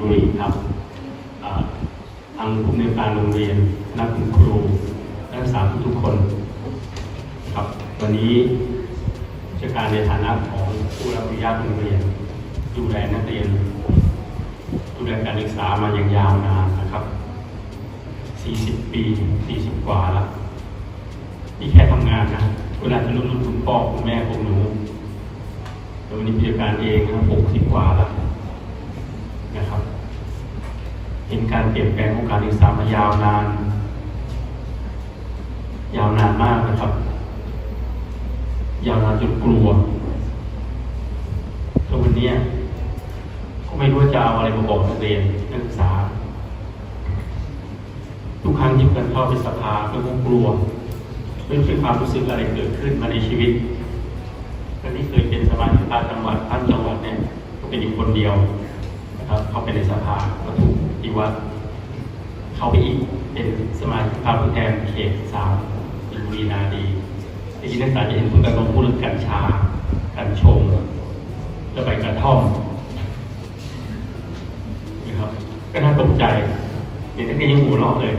บุรีครับทางผู้อำนการโรงเรียนนักครูนักศึกษาทุกคนครับวันนี้ราชการในฐานะของผู้รับผิดชอบโรงเรียน ดูแลนักเรียน ดูแลการศึกษามาอย่างยาวนานนะครับ 40 ปี 40 กว่าแล้วนี่แค่ทำงานนะเวลาจะรุ่นรุ่นคุณพ่อคุณแม่ของหนูแต่วันนี้ผู้จัดการเองนะ60 กว่าแล้วนะครับ เห็นการเปลี่ยนแปลงของการศึกษามายาวนาน ยาวนานมากนะครับ ยาวนานจนกลัวแล้ววันนี้ก็ไม่รู้ว่าจะเอาอะไรมาบอกนักเรียนนักศึกษา ทุกครั้งที่กันเข้าไปสภาก็กลัวไม่รู้ความรู้สึกอะไรเกิดขึ้นมาในชีวิตคนที่เคยเป็นสมาชิกจังหวัดท่านจังหวัดเนี่ยก็เป็นอยู่คนเดียวนะครับเข้าไปในสภาก็ถูก ปฏิวัดเข้าไปอีกเป็นสมาชิกภาพผู้แทนเขตสามเป็นบุรีนาดีที่นักศึกษาจะเห็นคุณกันลงพูดเรื่องกัญชา กัญชงแล้วไปกระท่อมนะครับก็น่าตกใจเห็นนักเรียนยังหัวเราะเลย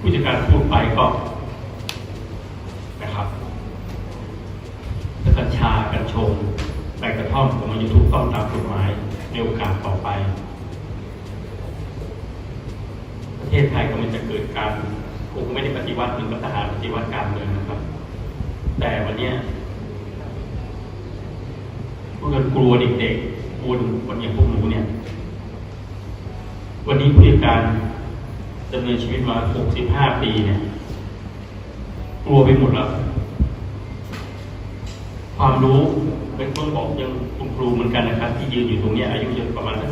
ผู้จัดการพูดไปก็นะครับกัญชากัญชงใบกระท่อมผมมันจะถูกต้องตามกฎหมายในโอกาสต่อไป ประเทศไทยกำลังจะเกิดการคงไม่ได้ปฏิวัติเหมือนกับทหารปฏิวัติการเมืองนะครับ แต่วันนี้พวกเรากลัวเด็กๆกลัคนอย่างพวกหนูเนี่ย วันนี้ผู้การดำเนินชีวิตมา 65 ปีเนี่ย กลัวไปหมดแล้ว ความรู้เป็นต้องบอกยังคุณครูเหมือนกันนะครับ ที่ยืนอยู่ตรงนี้อายุยังประมาณสัก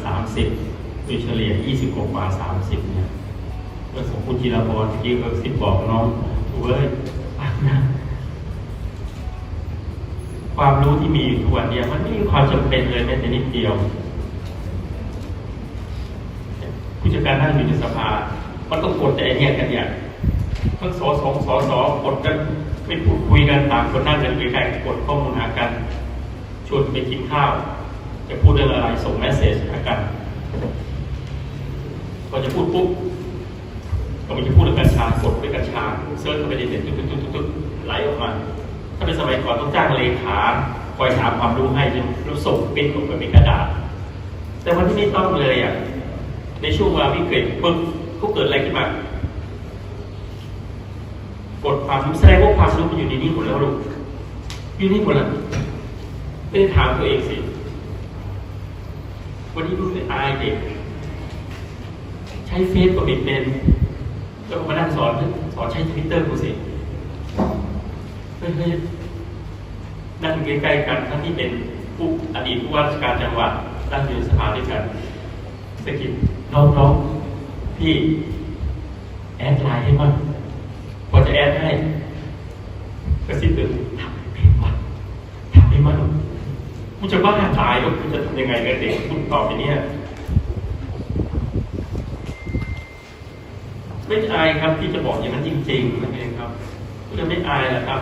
30 โดยเฉลี่ย 20 กว่า 30 ประสงคุณจิรพรที่ก็สิบบอกน้องเว้ยความรู้ที่มีอยู่ทุกวันเนี่ยมันไม่มีความจำเป็นเลยแม้แต่นิดเดียวผู้จัดการนั่งอยู่ในสภา มันต้องกดแต่เนี่ยกันอย่างทั้งสอสองสอสอกดกันไม่พูดคุยกันต่างคนนั่งกันไปยกลกดข้อมูลหากันชวนไปกินข้าว จะพูดเรื่องอะไรส่งเมสเซจหากันพอจะพูดปุ๊บ ก็มันจะพูดเรื่องกัญชากดด้วยกัญชาเซิร์ชเข้าไปในเน็ตตุ๊ดตุ๊ดตุ๊ดตุ๊ดไหลออกมา ถ้าเป็นสมัยก่อนต้องจ้างเลขาคอยถามความรู้ให้จนรู้ส่งปิ้นออกมาเป็นกระดาษ แต่วันที่ไม่ต้องเลยอะในช่วงเวลาวิกฤตปึ๊บก็เกิดอะไรขึ้นมากดความรู้แสดงว่าความรู้มันอยู่ในนี้หมดแล้วลูกอยู่นี่หมดแล้วไม่ได้ถามตัวเองสิวันนี้รู้สึกอายเด็ก ใช้เฟซก็ไม่เป็น ก็มานั่งสอนสอนใช้ทวิตเตอร์กูสิเฮ้ยๆนั่งใกล้ๆกันทั้งที่เป็นผู้อดีตผู้ว่าราชการจังหวัดตั้งอยู่ในสภาด้วยกันสกิดน้องน้องพี่แอดไลน์ให้มั่งพอจะแอดให้กระซิบเลยทำให้เป็นวะทำให้มั่งกูจะบ้าตายแล้วกูจะทำยังไงกับเด็กคุณตอบไปเนี่ย ไม่อายครับที่จะบอกอย่างนั้นจริงๆนั่นเองครับก็จะไม่อายนะครับ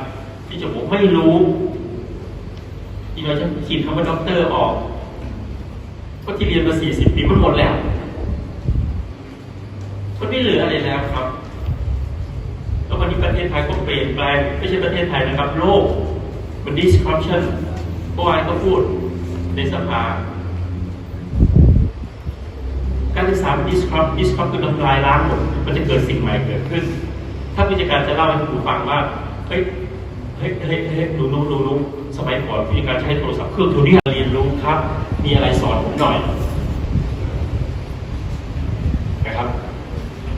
ที่จะบอกไม่รู้ที่เราจะขีดคำว่าด็อกเตอร์ออกก็ที่เรียนมาสี่สิบปีมันหมดแล้วมันไม่เหลืออะไรแล้วครับแล้ววันนี้ประเทศไทยก็เปลี่ยนแปลงไม่ใช่ประเทศไทยนะครับ โลกมัน disruption เมื่อวานก็พูดในสภา การศึกษาเป็น disrupt disrupt คือทำลายล้างหมดมันจะเกิดสิ่งใหม่เกิดขึ้น ถ้าผู้จัดการจะเล่าให้คุณฟังว่าเฮ้ยเฮ้ยเฮ้ยเฮ้ยดูนู้ดูนู้สมัยก่อนผู้จัดการใช้โทรศัพท์เครื่องโทรนี้เรียนรู้ครับ มีอะไรสอนผมหน่อยนะครับ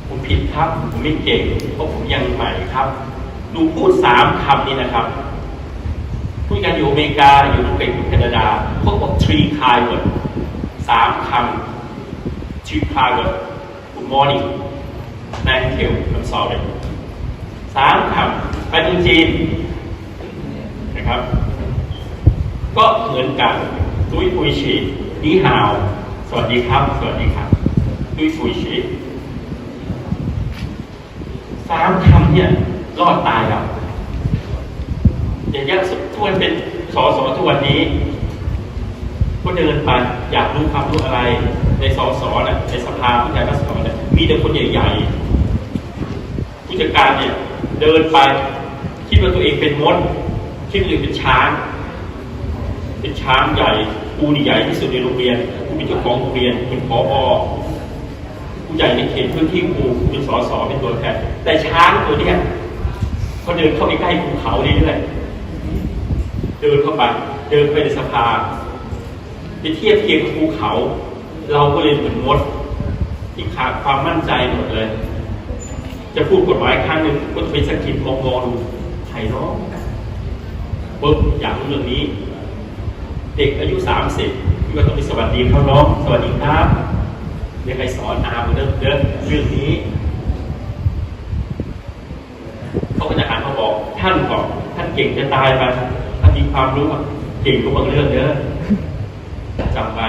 ผมผิดครับ ผมไม่เก่งเพราะผมยังใหม่ครับหนูพูดสามคำนี้นะครับผู้จัดการอยู่อเมริกาอยู่อังกฤษอยู่แคนาดาเขาบอก three kind word สามคำ three kind word good morning thank you I'm sorry สามคำไปจริงๆนะครับ ก็เหมือนกันตุ้ยปุยชีนี่ฮาว สวัสดีครับ สวัสดีครับตุ้ยปุยชีสามคำเนี่ยรอดตายแล้วอย่างยากสุดทวนเป็นสอสอทุกวันนี้ ก็เดินไปอยากรู้ความรู้อะไร ในสอสอนะในสภาผู้แทนราษฎรน่ะมีแต่คนใหญ่ๆผู้จัดการเนี่ยเดินไปคิดว่าตัวเองเป็นมดคิดว่าตัวเองเป็นช้าง เป็นช้างใหญ่กูนี่ใหญ่ที่สุดในโรงเรียนกูเป็นเจ้าของโรงเรียนเป็นผอผู้ใหญ่ในเขตพื้นที่กูกูเป็นสสเป็นตัวแทนแต่ช้างตัวเนี้ยเขาเดินเข้าไปใกล้ภูเขาเรื่อยๆเดินเข้าไปเดินไปในสภา ไปเทียบเทียงกับภูเขา เราก็เลยเหมือนมดที่ขาดความมั่นใจหมดเลย จะพูดกฎหมายครั้งหนึ่งก็จะไปสกิดมองมองดูใครเนาะปุ๊บอยากรู้เรื่องนี้ เด็กอายุสามสิบพี่ก็ต้องไปสวัสดีเขาเนาะสวัสดีครับเรียกใครสอนอามาเริ่มเดินเรื่องนี้เขาก็จะหันมาบอกท่านบอกท่านเก่งจะตายไปท่านมีความรู้เก่งก็บางเรื่องเด้อ จำไว้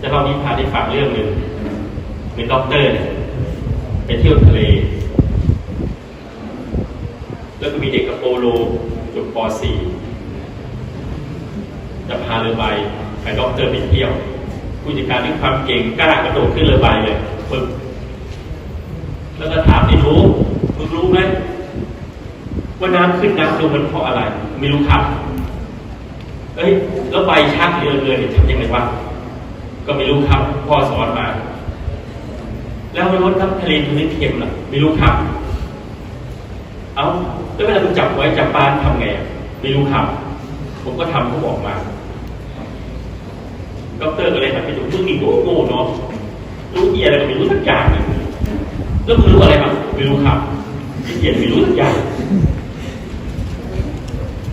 จะเรามีพาได้ฟังเรื่องหนึ่งเป็นด็อกเตอร์ไปเที่ยวทะเล แล้วก็มีเด็กกับโปโลจบป .4 จะพาเรือใบไปด็อกเตอร์ไปเที่ยว ผู้จัดการด้วยความเก่งกล้ากระโดดขึ้นเรือใบเลยปึ๊บแล้วก็ถามไอ้รู้มึงรู้ไหมว่าน้ำขึ้นน้ำลงมันเพราะอะไร ไม่รู้ครับ เอ้ยแล้วใบชักเรือเรือเนี่ยทำยังไงวะก็ไม่รู้ครับพ่อสอนมา แล้วรถน้ำทะเลตรงนี้เค็มล่ะไม่รู้ครับ เอาแล้วเวลาคุณจับไว้จับปลาทำไงอะไม่รู้ครับ ผมก็ทำเขาบอกมาด็อกเตอร์ก็เลยหันไปดูมึงนี่โง่โง่เนาะรู้เอียอะไรก็ไม่รู้สักอย่างเลยแล้วมึงรู้อะไรบ้างไม่รู้ครับเอียไม่รู้สักอย่าง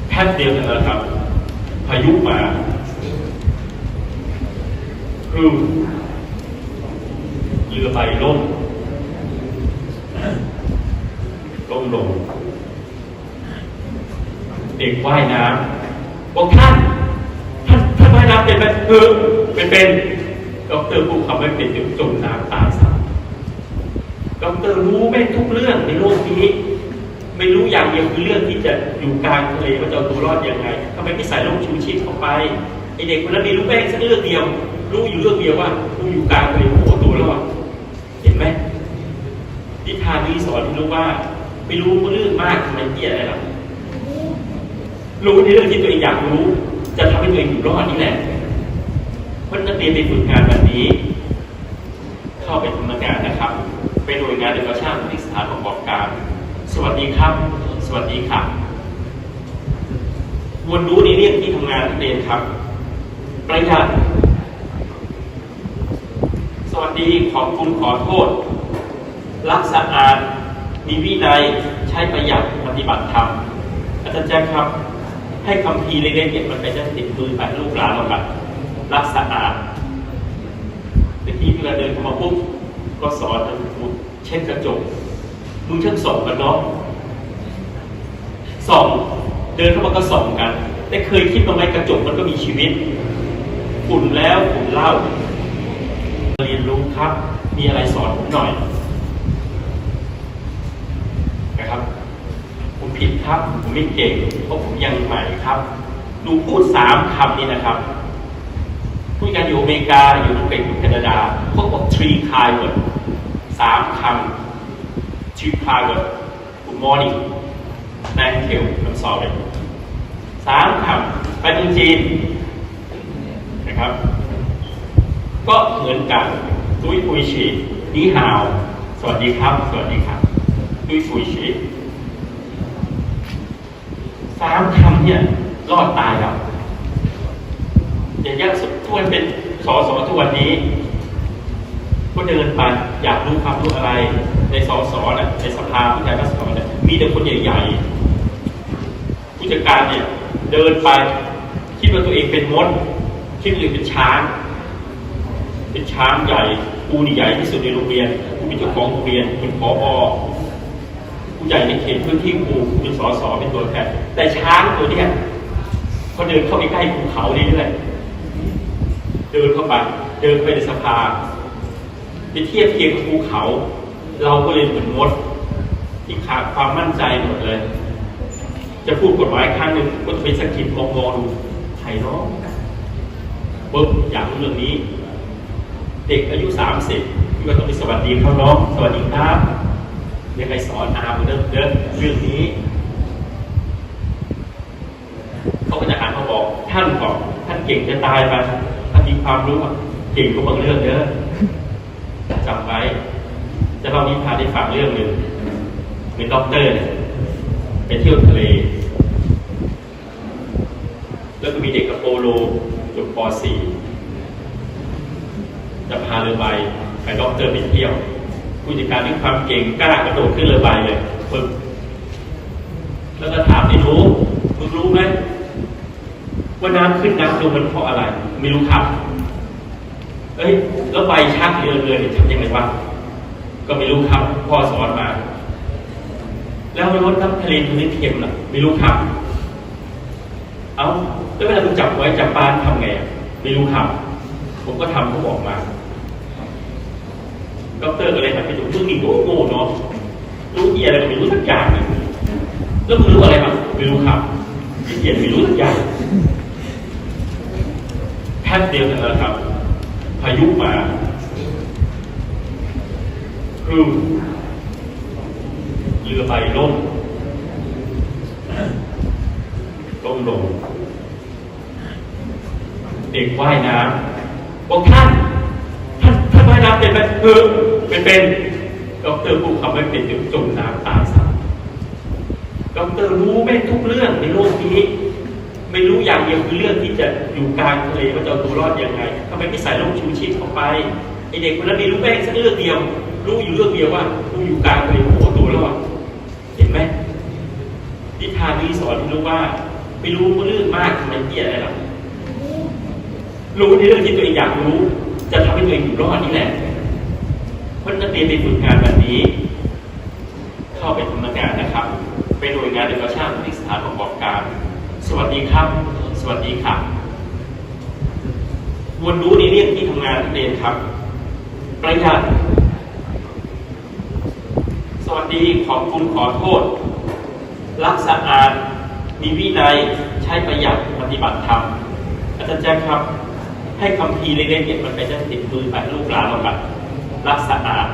แค่เดียวเท่านั้นครับ พายุมาครูเรือใบล่มล่มลง เด็กว่ายน้ำบอกท่าน ท่านท่านว่ายน้ำเป็นไหมเออเป็นเป็นด็อกเตอร์พูดคำไม่เป็นเดี๋ยวจมน้ำตายซะด็อกเตอร์รู้แม่ทุกเรื่องในโลกนี้ ไม่รู้อย่างเดียวคือเรื่องที่จะอยู่กลางทะเลว่าจะเอาตัวรอดยังไงทำไมไม่ใส่ร่มชูชีพเข้าไปไอเด็กคนนั้นไม่รู้แม่งสักเรื่องเดียว รู้อยู่เรื่องเดียวว่ารู้อยู่กลางทะเลโอ้โหตัวรอดเห็นไหมนิทานนี้สอนให้รู้ว่าไม่รู้เรื่องมากทำไมเกียอะไรหรอกรู้ในเรื่องที่ตัวเองอยากรู้ จะทำให้ตัวเองอยู่รอดนี่แหละเพราะนักเรียนไปฝึกงานแบบนี้ เข้าไปทำงานนะครับ ไปหน่วยงานเอกชาติที่สถานประกอบการ สวัสดีครับ สวัสดีครับวนรู้ในเรื่องที่ทำงานเรียนครับ ประหยัดสวัสดีขอบคุณขอโทษ รักสะอาด มีวินัย ใช้ประหยัดปฏิบัติธรรม อาจารย์แจ๊คครับ ให้คำพีเล็กๆเนี่ยมันไปจะติดมือไปลูกหลานเราครับรักสะอาดเมื่อกี้เวลาเดินเข้ามาปุ๊บก็สอนให้พูดเช็ดกระจก มึงช่างส่องกันเนาะส่องเดินเข้ามาก็ส่องกัน แต่เคยคิดมาไหมกระจกมันก็มีชีวิตฝุ่นแล้วฝุ่นเล่า เรียนรู้ครับ มีอะไรสอนผมหน่อย นะครับ ผมผิดครับ ผมไม่เก่งเพราะผมยังใหม่ครับหนูพูดสามคำนี้นะครับพูดกันอยู่อเมริกาอยู่อังกฤษอยู่แคนาดาเขาบอก three kind word สามคำ three kind word good morning thank you I'm sorry สามคำไปจีนจีนนะครับ ก็เหมือนกันตุยปุยฉีนี่ฮาว สวัสดีครับ สวัสดีครับตุยปุยฉีสามคำเนี่ยรอดตายแล้วอย่างยากสุดทวนเป็นสอสอทุกวันนี้ ก็เดินไปอยากรู้ความรู้อะไร ในสอสอน่ะในสภาผู้แทนราษฎรน่ะมีแต่คนใหญ่ๆผู้จัดการเนี่ยเดินไป คิดว่าตัวเองเป็นมด คิดว่าตัวเองเป็นช้าง เป็นช้างใหญ่กูนี่ใหญ่ที่สุดในโรงเรียนกูเป็นเจ้าของโรงเรียนเป็นผอผู้ใหญ่ในเขตพื้นที่กูเป็นสสเป็นตัวแทนแต่ช้างตัวเนี้ยเขาเดินเข้าไปใกล้ภูเขาเรื่อยๆเดินเข้าไปเดินไปในสภาไปเทียบเทียงกับภูเขา เราก็เลยเหมือนมด ที่ขาดความมั่นใจหมดเลย จะพูดกฎหมายครั้งหนึ่งก็จะเป็นสะกิดมองมองดูใครน้องปุ๊บอยากรู้เรื่องนี้ เด็กอายุสามสิบพี่ก็ต้องไปสวัสดีเขาน้องสวัสดีครับเดี๋ยวใครสอนอาเริ่มเริ่มเรื่องนี้เขาก็จะหันมาบอกท่านบอกท่านเก่งจะตายไปท่านมีความรู้เก่งก็บางเรื่องเด้อจำไว้ จะเล่านิทานให้ฟังเรื่องหนึ่งเป็นด็อกเตอร์เนี่ยไปเที่ยวทะเล แล้วก็มีเด็กกับโปโลจบป .4 จะพาเรือใบไปด็อกเตอร์ไปเที่ยวผู้จัดการด้วยความเก่งกล้ากระโดดขึ้นเรือใบเลยปึ๊บแล้วก็ถามไอ้รู้มึงรู้ไหมว่าน้ำขึ้นน้ำลงมันเพราะอะไร ไม่รู้ครับเอ้ยแล้วใบชักเรือเรือเนี่ยทำยังไงวะ ก็ไม่รู้ครับพ่อสอนมา แล้วมันลดน้ำทะเลตรงนี้เค็มล่ะไม่รู้ครับ เอาแล้วเวลาคุณจับไว้จับปลาทำไงไม่รู้ครับ ผมก็ทำเขาบอกมาด็อกเตอร์ก็เลยหันไปดูมึงนี่โง่โง่เนาะรู้เอียอะไรก็ไม่รู้สักอย่างเลยแล้วมึงรู้อะไรบ้างไม่รู้ครับเอียไม่รู้สักอย่างแค่เดียวกันแล้วครับ พายุมา ครูเรือใบล่มล่มลง เด็กว่ายน้ำบอกท่านท่านท่านว่ายน้ำเป็นไหมเออเป็นเป็นด็อกเตอร์พูดคำไม่เป็นเดี๋ยวจมน้ำตายซะด็อกเตอร์รู้แม่ทุกเรื่องในโลกนี้ ไม่รู้อย่างเดียวคือเรื่องที่จะอยู่กลางทะเลว่าจะเอาตัวรอดยังไงทำไมไม่ใส่ลูกชูชีพเข้าไปไอเด็กคนนั้นไม่รู้แม่งสักเรื่องเดียว รู้อยู่เรื่องเดียวว่ารู้อยู่กลางทะเลโอ้โหตัวรอดเห็นไหมนิทานนี้สอนให้รู้ว่า ไม่รู้เรื่องมากทำไมเกียอะไรหรอกรู้ในเรื่องที่ตัวเองอยากรู้ จะทำให้ตัวเองอยู่รอดนี่แหละเพราะนักเรียนไปฝึกงานวันนี้ เข้าไปทำงานนะครับเป็นหน่วยงานเอกชาติที่สถานประกอบการ สวัสดีครับ สวัสดีครับวลรู้ในเรื่องที่ทำงานนักเรียนครับ ประหยัด วัสดีขอบคุณขอโทษ รักสะอาด มีวินัยใช้ประหยัดปฏิบัติธรรมอาจารย์แจ๊คครับ ให้คำพีเล็กๆเนี่ยมันไปจะติดมือไปลูกหลานเราแบบรักสะอาด